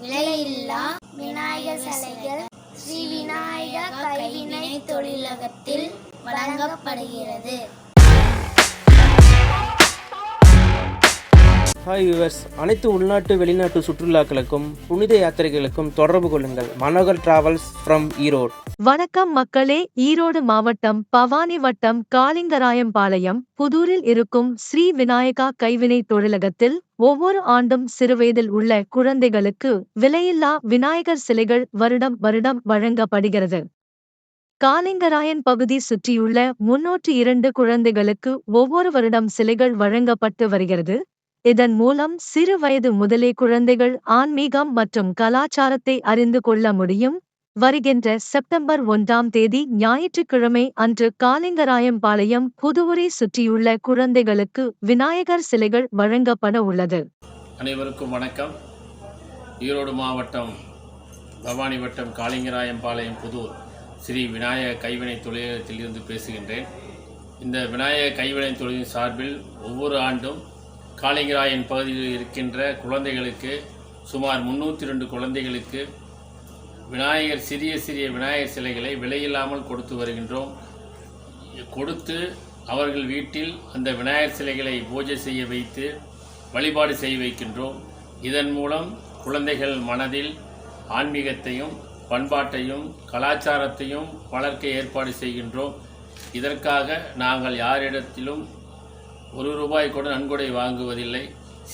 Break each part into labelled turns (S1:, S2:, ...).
S1: விலையில்லா விநாயகர் சிலைகள் ஸ்ரீ விநாயகர் கைவினை தொழிலகத்தில் வழங்கப்படுகிறது.
S2: ஹாய் யூவர்ஸ் அனைத்து உள்நாட்டு வெளிநாட்டு சுற்றுலாக்களுக்கும் புனித யாத்திரைகளுக்கும் தொடர்பு கொள்ளுங்கள். மனோகர் டிராவல்ஸ் ஃப்ரம் ஈரோடு
S3: வணக்கம் மக்களே ஈரோடு மாவட்டம் பவானி வட்டம் காளிங்கராயம்பாளையம் புதூரில் இருக்கும் ஸ்ரீ விநாயகா கைவினை தொழிலகத்தில் ஒவ்வொரு ஆண்டும் சிறுவயதில் உள்ள குழந்தைகளுக்கு விலையில்லா விநாயகர் சிலைகள் வருடம் வருடம் வழங்கப்படுகிறது. காளிங்கராயன் பகுதி சுற்றியுள்ள முன்னூற்று இரண்டு குழந்தைகளுக்கு ஒவ்வொரு வருடம் சிலைகள் வழங்கப்பட்டு வருகிறது. இதன் மூலம் சிறு வயது முதலே குழந்தைகள் ஆன்மீகம் மற்றும் கலாச்சாரத்தை அறிந்து கொள்ள முடியும். வருகின்ற செப்டம்பர் ஒன்றாம் தேதி ஞாயிற்றுக்கிழமை அன்று காளிங்கராயம்பாளையம் புதுவரை சுற்றியுள்ள குழந்தைகளுக்கு விநாயகர் சிலைகள் வழங்கப்பட உள்ளது.
S4: அனைவருக்கும் வணக்கம். ஈரோடு மாவட்டம் பவானி வட்டம் காளிங்கராயம்பாளையம் புதூர் ஸ்ரீ விநாயக கைவினை தொழிலகத்தில் இருந்து பேசுகின்றேன். இந்த விநாயக கைவினை தொழிலின் சார்பில் ஒவ்வொரு ஆண்டும் காளிங்கராயன் பகுதியில் இருக்கின்ற குழந்தைகளுக்கு சுமார் முன்னூற்றி ரெண்டு குழந்தைகளுக்கு விநாயகர் சிறிய சிறிய விநாயகர் சிலைகளை விலையில்லாமல் கொடுத்து வருகின்றோம். கொடுத்து அவர்கள் வீட்டில் அந்த விநாயகர் சிலைகளை பூஜை செய்ய வைத்து வழிபாடு செய்ய வைக்கின்றோம். இதன் மூலம் குழந்தைகள் மனதில் ஆன்மீகத்தையும் பண்பாட்டையும் கலாச்சாரத்தையும் வளர்க்க ஏற்பாடு செய்கின்றோம். இதற்காக நாங்கள் யாரிடத்திலும் ஒரு ரூபாய் கூட நன்கொடை வாங்குவதில்லை.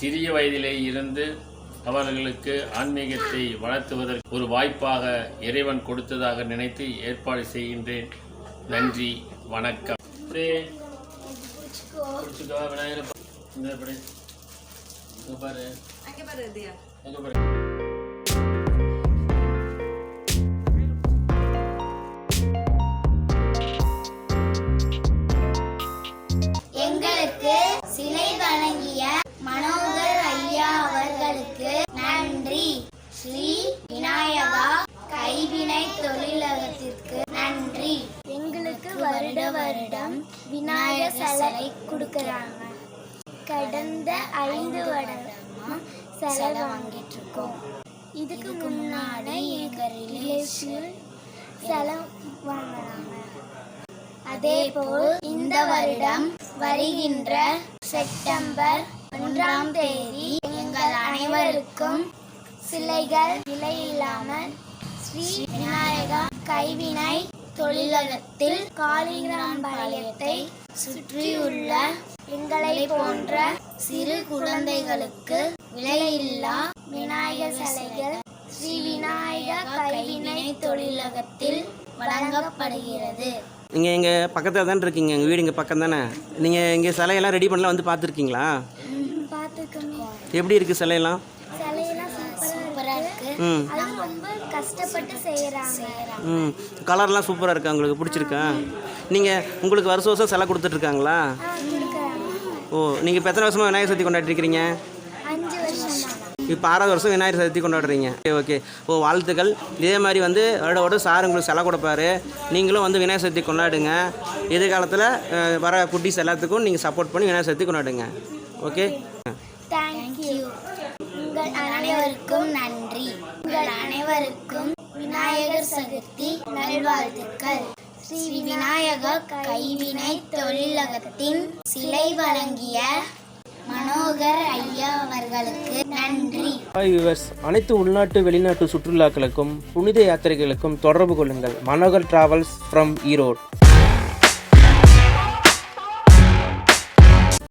S4: சிறிய வயதிலே இருந்து அவர்களுக்கு ஆன்மீகத்தை வளர்த்துவதற்கு ஒரு வாய்ப்பாக இறைவன் கொடுத்ததாக நினைத்து ஏற்பாடு செய்கின்றேன். நன்றி வணக்கம். விநாயகரை பாரு.
S1: நன்றி. எங்களுக்கு வருட வருடம் விநாயகர் சிலை கொடுக்குறாங்க. கடந்த ஐந்து வருடமா சிலை வாங்கிட்டு இருக்கோம் இதுக்கு முன்னாடி எங்க ரிலேஷன் சிலை வாங்கினாங்க. அதேபோல் இந்த வருடம் வருகின்ற செப்டம்பர் ஒன்றாம் தேதி எங்கள் அனைவருக்கும் சிலைகள் விலையில்லாமல் ஸ்ரீ விநாயகா கைவினை தொழிலகத்தில் காளிகிராம்பாளையத்தை சுற்றியுள்ள எங்களை போன்ற சிறு குழந்தைகளுக்கு விலையில்லா விநாயகர் சிலைகள் ஸ்ரீ விநாயகா கைவினை தொழிலகத்தில் வழங்கப்படுகிறது.
S2: நீங்கள் இங்கே பக்கத்தில் தானே இருக்கீங்க? எங்கள் வீடு இங்கே பக்கம் தானே? நீங்கள் இங்கே சிலையெல்லாம் ரெடி பண்ணலாம் வந்து பார்த்துருக்கீங்களா? எப்படி இருக்குது சிலையெல்லாம்? ம். கலர்லாம் சூப்பராக இருக்கா உங்களுக்கு? பிடிச்சிருக்கா? நீங்கள் உங்களுக்கு வருஷம் வருஷம் சிலை கொடுத்துட்ருக்காங்களா? ஓ நீங்கள் இப்போ எத்தனை வருஷமாக விநாயகர் சதுர்த்தி
S1: தான்
S2: இப்போ ஆறாவது வருஷம் விநாயகர் சதுர்த்தி கொண்டாடுறீங்க. Okay okay. ஓ வாழ்த்துக்கள். இதே மாதிரி வந்து வருட வருடம் சார் உங்களுக்கு செலை கொடுப்பாரு. நீங்களும் வந்து விநாயகர் சதுர்த்தி கொண்டாடுங்க. எதிர்காலத்தில் வர குட்டீஸ் எல்லாத்துக்கும் நீங்கள் சப்போர்ட் பண்ணி விநாயகர் சதுர்த்தி கொண்டாடுங்க. ஓகே?
S1: தேங்க்யூ உங்கள் அனைவருக்கும் நன்றி. உங்கள் அனைவருக்கும் விநாயகர் சதுர்த்தி நல்வாழ்த்துக்கள். ஸ்ரீ விநாயக கைவினை தொழிலகத்தின் சிலை வழங்கிய மனோகர் ஐயா அவர்களுக்கு நன்றி.
S2: வியூவர்ஸ் அனைத்து உள்நாட்டு வெளிநாட்டு சுற்றுலாக்களுக்கும் புனித யாத்திரைகளுக்கும் தொடர்பு கொள்ளுங்கள். Manohar travels from Erode